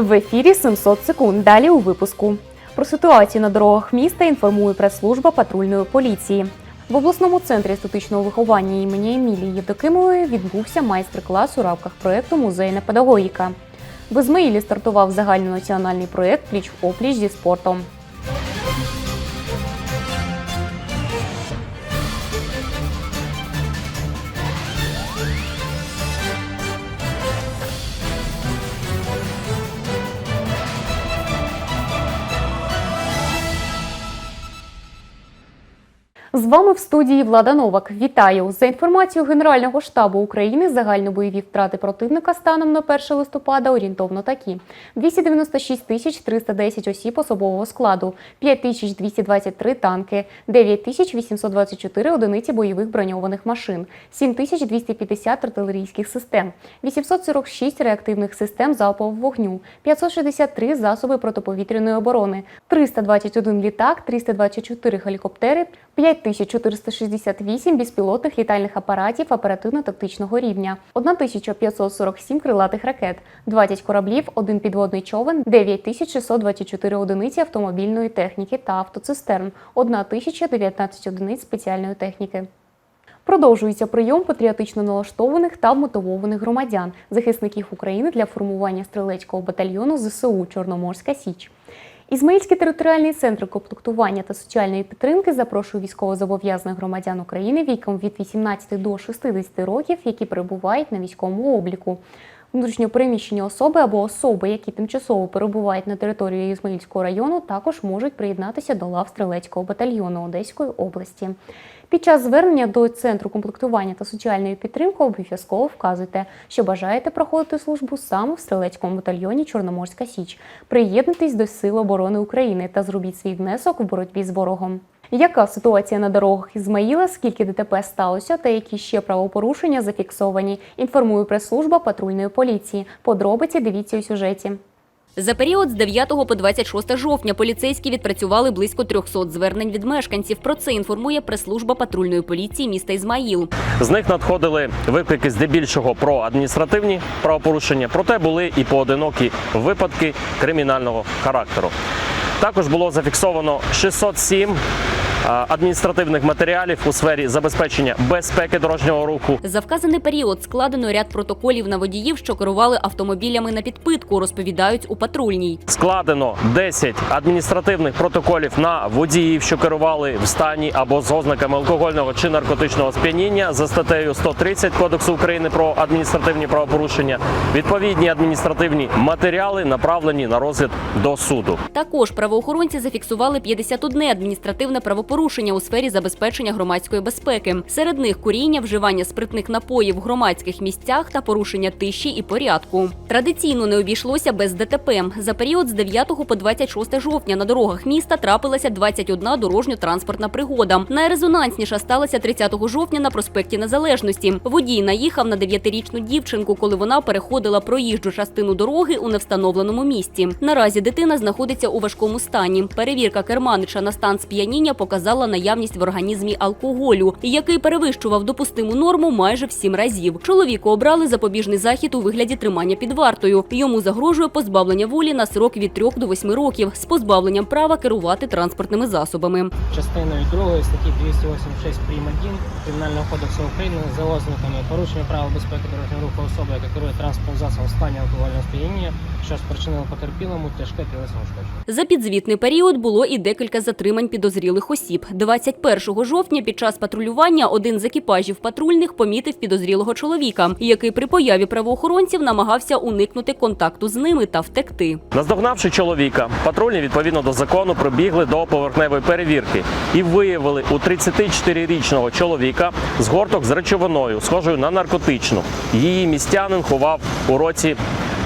В ефірі 700 секунд. Далі у випуску. Про ситуацію на дорогах міста інформує прес-служба патрульної поліції. В обласному центрі естетичного виховання імені Емілії Євдокимової відбувся майстер-клас у рамках проєкту Музейна педагогіка. В Ізмаїлі стартував загальнонаціональний проєкт Пліч опліч зі спортом. З вами в студії Влада Новак. Вітаю! За інформацією Генерального штабу України, загальнобойові втрати противника станом на 1 листопада орієнтовно такі: 296 тисяч 310 осіб особового складу, 5 тисяч 223 танки, 9 тисяч 824 одиниці бойових броньованих машин, 7 тисяч 250 артилерійських систем, 846 реактивних систем залпового вогню, 563 засоби протиповітряної оборони, 321 літак, 324 гелікоптери, 5468 безпілотних літальних апаратів оперативно-тактичного рівня, 1547 крилатих ракет, 20 кораблів, 1 підводний човен, 9624 одиниці автомобільної техніки та автоцистерн, 1019 одиниць спеціальної техніки. Продовжується прийом патріотично налаштованих та мотивованих громадян, захисників України для формування стрілецького батальйону ЗСУ Чорноморська Січ. Ізмаїльський територіальний центр комплектування та соціальної підтримки запрошує військовозобов'язаних громадян України віком від 18 до 60 років, які перебувають на військовому обліку. Внутрішньопереміщені особи або особи, які тимчасово перебувають на території Ізмаїльського району, також можуть приєднатися до лав стрілецького батальйону Одеської області. Під час звернення до центру комплектування та соціальної підтримки обов'язково вказуйте, що бажаєте проходити службу саме в стрілецькому батальйоні Чорноморська Січ. Приєднуйтесь до Сил оборони України та зробіть свій внесок у боротьбі з ворогом. Яка ситуація на дорогах Ізмаїла, скільки ДТП сталося та які ще правопорушення зафіксовані? Інформує прес-служба патрульної поліції. Подробиці дивіться у сюжеті. За період з 9 по 26 жовтня поліцейські відпрацювали близько 300 звернень від мешканців. Про це інформує прес-служба патрульної поліції міста Ізмаїл. З них надходили виклики здебільшого про адміністративні правопорушення, проте були і поодинокі випадки кримінального характеру. Також було зафіксовано 607 а, адміністративних матеріалів у сфері забезпечення безпеки дорожнього руху, За вказаний період складено ряд протоколів на водіїв, що керували автомобілями на підпитку, розповідають у патрульній. складено 10 адміністративних протоколів на водіїв, що керували в стані або з ознаками алкогольного чи наркотичного сп'яніння за статтею 130 Кодексу України про адміністративні правопорушення. Відповідні адміністративні матеріали направлені на розгляд до суду. Також правоохоронці зафіксували 51 адміністративне правопорушення у сфері забезпечення громадської безпеки. Серед них куріння, вживання спиртних напоїв в громадських місцях та порушення тиші і порядку. Традиційно не обійшлося без ДТП. За період з 9 по 26 жовтня на дорогах міста трапилася 21 дорожньо-транспортна пригода. Найрезонансніша сталася 30 жовтня на проспекті Незалежності. Водій наїхав на 9-річну дівчинку, коли вона переходила проїжджу частину дороги у невстановленому місці. Наразі дитина знаходиться у важкому стані. Перевірка керманича на стан сп'яніння показала наявність в організмі алкоголю, який перевищував допустиму норму майже в сім разів. Чоловіку обрали запобіжний захід у вигляді тримання під вартою. Йому загрожує позбавлення волі на срок від 3 до 8 років з позбавленням права керувати транспортними засобами. частиною 2 статті 286 прим. 1 Кримінального кодексу України за ознаками порушення правил безпеки дорожнього руху особи, яка керує транспортним засобом стані алкогольного сп'яніння, що спричинило потерпілому тяжке тілесне ушкодження. За підзвітний період було і декілька затримань підозрілих осіб. 21 жовтня під час патрулювання один з екіпажів патрульних помітив підозрілого чоловіка, який при появі правоохоронців намагався уникнути контакту з ними та втекти. Наздогнавши чоловіка, патрульні відповідно до закону прибігли до поверхневої перевірки і виявили у 34-річного чоловіка згорток з речовиною, схожою на наркотичну. Її містянин ховав у році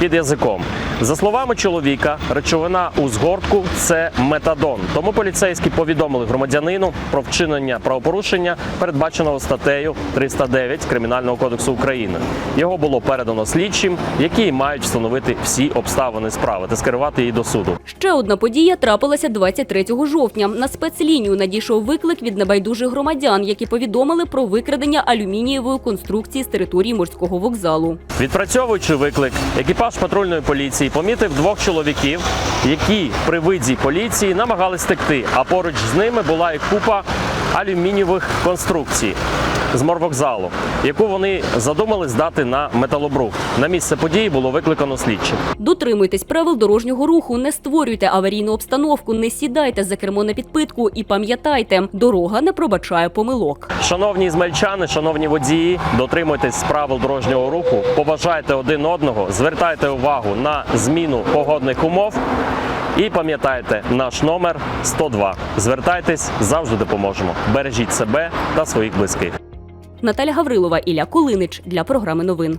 під язиком. За словами чоловіка, речовина у згортку це метадон. Тому поліцейські повідомили громадянину про вчинення правопорушення, передбаченого статтею 309 Кримінального кодексу України. Його було передано слідчим, які мають встановити всі обставини справи та скерувати її до суду. Ще одна подія трапилася 23 жовтня. На спецлінію надійшов виклик від небайдужих громадян, які повідомили про викрадення алюмінієвої конструкції з території морського вокзалу. Відпрацьовуючи виклик, екіпаж патрульної поліції помітив двох чоловіків, які при виді поліції намагались текти, а поруч з ними була і купа алюмінієвих конструкцій з морвокзалу, яку вони задумали здати на металобрухт. На місце події було викликано слідчих. Дотримуйтесь правил дорожнього руху, не створюйте аварійну обстановку, не сідайте за кермо на підпитку і пам'ятайте, дорога не пробачає помилок. Шановні ізмельчани, шановні водії, дотримуйтесь правил дорожнього руху, поважайте один одного, звертайте увагу на зміну погодних умов і пам'ятайте наш номер 102. Звертайтесь, завжди допоможемо. Бережіть себе та своїх близьких. Наталя Гаврилова, Ілля Кулинич для програми новин.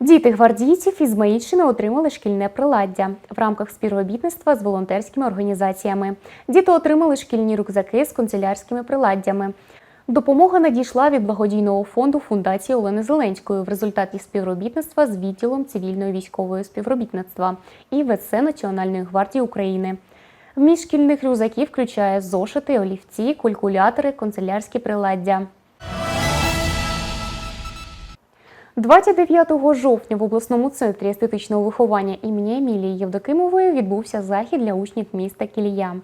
Діти гвардійців із Ізмаїльщини отримали шкільне приладдя в рамках співробітництва з волонтерськими організаціями. Діти отримали шкільні рюкзаки з канцелярськими приладдями. Допомога надійшла від благодійного фонду фундації Олени Зеленської в результаті співробітництва з відділом цивільної військової співробітництва і ВЦ Національної гвардії України. Вміст шкільних рюкзаків включає зошити, олівці, калькулятори, канцелярські приладдя. 29 жовтня в обласному центрі естетичного виховання імені Емілії Євдокимової відбувся захід для учнів міста Кілія.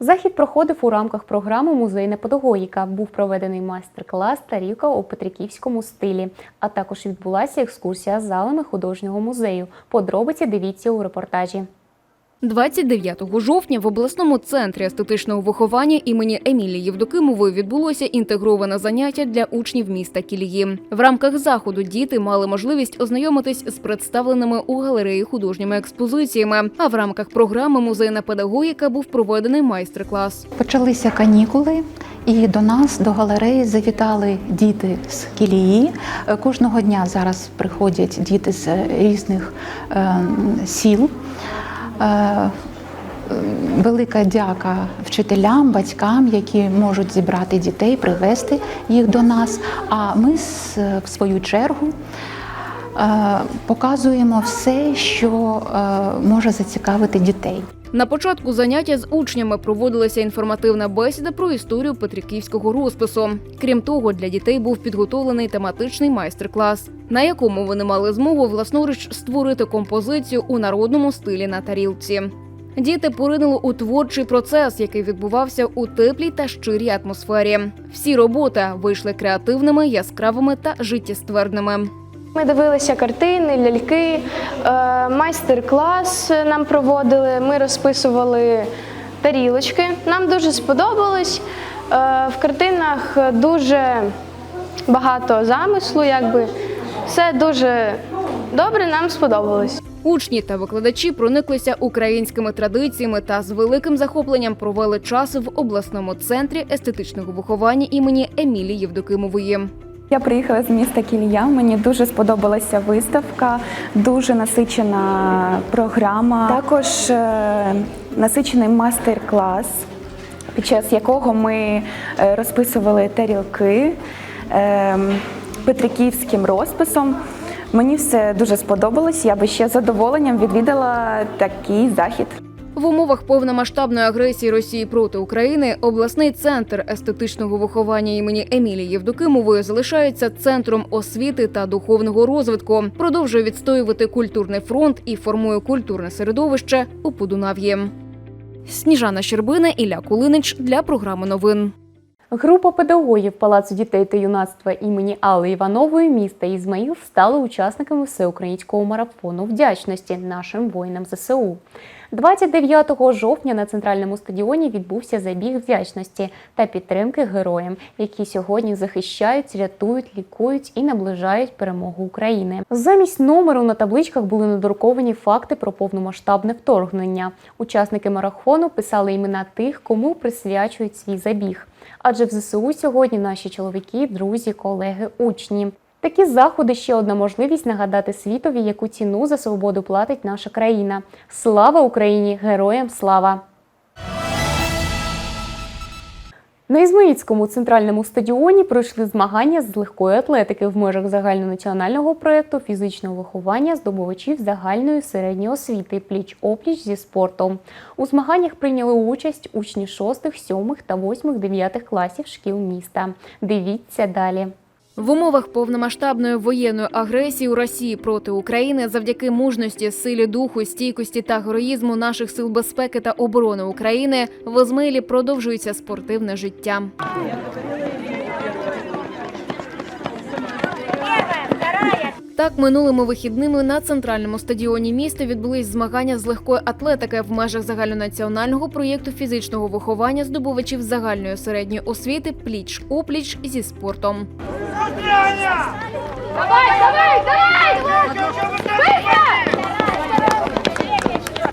Захід проходив у рамках програми Музейна педагогіка. Був проведений майстер-клас Тарівка у петриківському стилі, а також відбулася екскурсія залами художнього музею. Подробиці дивіться у репортажі. 29 жовтня в обласному центрі естетичного виховання імені Емілії Євдокимової відбулося інтегроване заняття для учнів міста Кілії. В рамках заходу діти мали можливість ознайомитись з представленими у галереї художніми експозиціями. А в рамках програми Музейна педагогіка був проведений майстер-клас. Почалися канікули, і до нас, до галереї, завітали діти з Кілії. Кожного дня зараз приходять діти з різних е, сіл. Е, Велика дяка вчителям, батькам, які можуть зібрати дітей, привезти їх до нас. А ми, в свою чергу, показуємо все, що е, може зацікавити дітей. На початку заняття з учнями проводилася інформативна бесіда про історію петриківського розпису. Крім того, для дітей був підготовлений тематичний майстер-клас, на якому вони мали змогу власноруч створити композицію у народному стилі на тарілці. Діти поринули у творчий процес, який відбувався у теплій та щирій атмосфері. Всі роботи вийшли креативними, яскравими та життєстверними. Ми дивилися картини, ляльки, е, майстер-клас нам проводили. Ми розписували тарілочки. Нам дуже сподобалось. Е, В картинах дуже багато замислу, якби все дуже добре, нам сподобалось. Учні та викладачі прониклися українськими традиціями та з великим захопленням провели час в обласному центрі естетичного виховання імені Емілії Євдокимової. Я приїхала з міста Кілія. Мені дуже сподобалася виставка, дуже насичена програма. Також е, насичений майстер-клас, під час якого ми е, розписували тарілки е, петриківським розписом. Мені все дуже сподобалось. Я би ще з задоволенням відвідала такий захід. В умовах повномасштабної агресії Росії проти України обласний центр естетичного виховання імені Емілії Євдокимової залишається центром освіти та духовного розвитку, продовжує відстоювати культурний фронт і формує культурне середовище у Подунав'ї. Сніжана Щербина, Ілля Кулинич для програми новин. Група педагогів Палацу дітей та юнацтва імені Алли Іванової міста Ізмаїл стали учасниками всеукраїнського марафону вдячності нашим воїнам ЗСУ. 29 жовтня на центральному стадіоні відбувся забіг вдячності та підтримки героям, які сьогодні захищають, рятують, лікують і наближають перемогу України. Замість номеру на табличках були надруковані факти про повномасштабне вторгнення. Учасники марафону писали імена тих, кому присвячують свій забіг. Адже в ЗСУ сьогодні наші чоловіки, друзі, колеги, учні. Такі заходи ще одна можливість нагадати світові, яку ціну за свободу платить наша країна. Слава Україні! Героям слава! На Ізмаїцькому центральному стадіоні пройшли змагання з легкої атлетики в межах загальнонаціонального проєкту фізичного виховання здобувачів загальної середньої освіти пліч-опліч зі спортом. У змаганнях прийняли участь учні 6, 7 та 8, 9 класів шкіл міста. Дивіться далі. В умовах повномасштабної воєнної агресії у Росії проти України завдяки мужності, силі духу, стійкості та героїзму наших сил безпеки та оборони України в Ізмаїлі продовжується спортивне життя. Так, минулими вихідними на центральному стадіоні міста відбулись змагання з легкої атлетики в межах загальнонаціонального проєкту фізичного виховання здобувачів загальної середньої освіти пліч опліч зі спортом.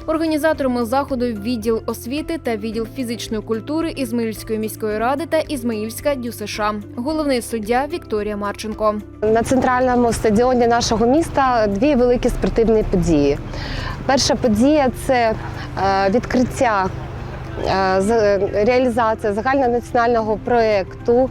Організаторами заходу відділ освіти та відділ фізичної культури Ізмаїльської міської ради та Ізмаїльська ДЮСШ. Головний суддя Вікторія Марченко. На центральному стадіоні нашого міста дві великі спортивні події. Перша подія це е, відкриття реалізація загальнонаціонального проєкту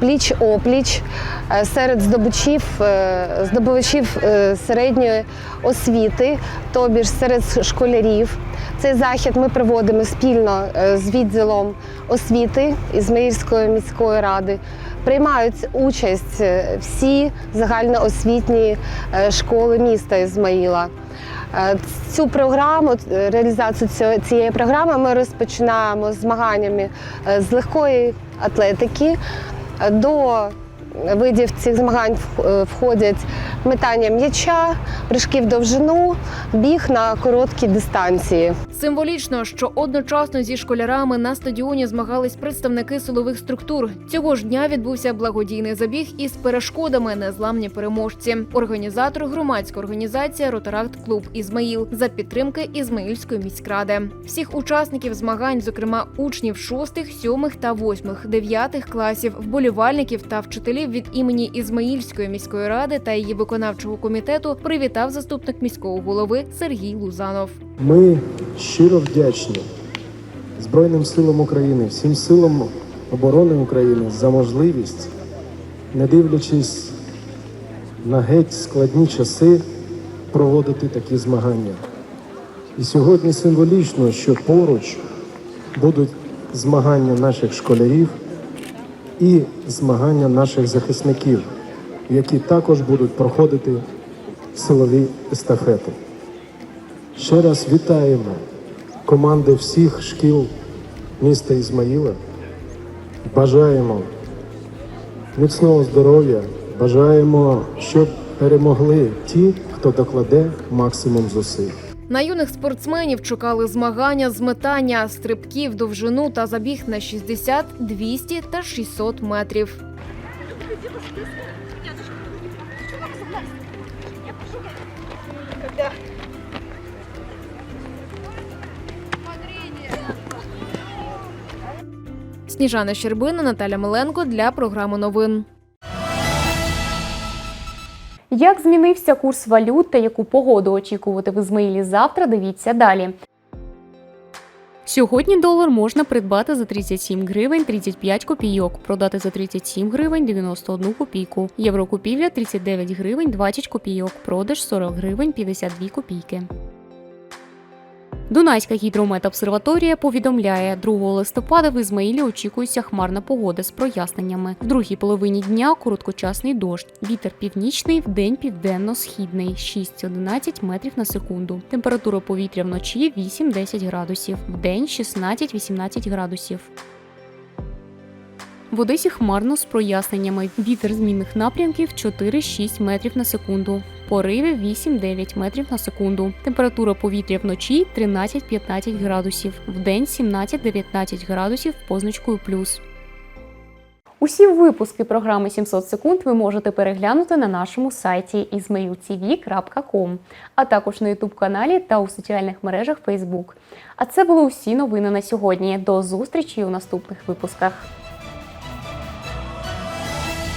Пліч опліч е, серед здобувачів, е, здобувачів е, середньої освіти, тобі ж серед школярів. Цей захід ми проводимо спільно е, з відділом освіти Ізмаїльської міської ради. Приймають участь е, всі загальноосвітні е, школи міста Ізмаїла. Е, Цю програму, реалізацію цієї програми ми розпочинаємо з змаганнями е, з легкої атлетики. Е, До видів цих змагань входять метання м'яча, прыжки в довжину, біг на короткі дистанції. Символічно, що одночасно зі школярами на стадіоні змагались представники силових структур. Цього ж дня відбувся благодійний забіг із перешкодами незламні переможці. Організатор громадська організація Ротаракт Клуб Ізмаїл за підтримки Ізмаїльської міськради. Всіх учасників змагань, зокрема учнів 6, 7 та 8, 9 класів, вболівальників та вчителів від імені Ізмаїльської міської ради та її виконавчого комітету привітав заступник міського голови Сергій Лузанов. Ми щиро вдячні Збройним силам України, всім силам оборони України за можливість, не дивлячись на геть складні часи, проводити такі змагання. І сьогодні символічно, що поруч будуть змагання наших школярів і змагання наших захисників, які також будуть проходити силові естафети. Ще раз вітаємо команди всіх шкіл міста Ізмаїла. Бажаємо міцного здоров'я, бажаємо, щоб перемогли ті, хто докладе максимум зусиль. На юних спортсменів чекали змагання з метання, стрибків, довжину та забіг на 60, 200 та 600 метрів. Сніжана Щербина, Наталя Миленко для програми новин. Як змінився курс валют та яку погоду очікувати в Ізмаїлі завтра, дивіться далі. Сьогодні долар можна придбати за 37 гривень 35 копійок, продати за 37 гривень 91 копійку. Єврокупівля 39 гривень 20 копійок, продаж 40 гривень 52 копійки. Дунайська гідрометобсерваторія повідомляє, 2 листопада в Ізмаїлі очікується хмарна погода з проясненнями. В другій половині дня короткочасний дощ. Вітер північний, вдень південно-східний 6-11 метрів на секунду. Температура повітря вночі 8-10 градусів, вдень 16-18 градусів. В Одесі хмарно з проясненнями. Вітер змінних напрямків 4-6 метрів на секунду. Пориви 8-9 метрів на секунду. Температура повітря вночі 13-15 градусів. Вдень 17-19 градусів позначкою плюс. Усі випуски програми 700 секунд ви можете переглянути на нашому сайті izmailtv.com, а також на youtube каналі та у соціальних мережах Facebook. А це були усі новини на сьогодні. До зустрічі у наступних випусках.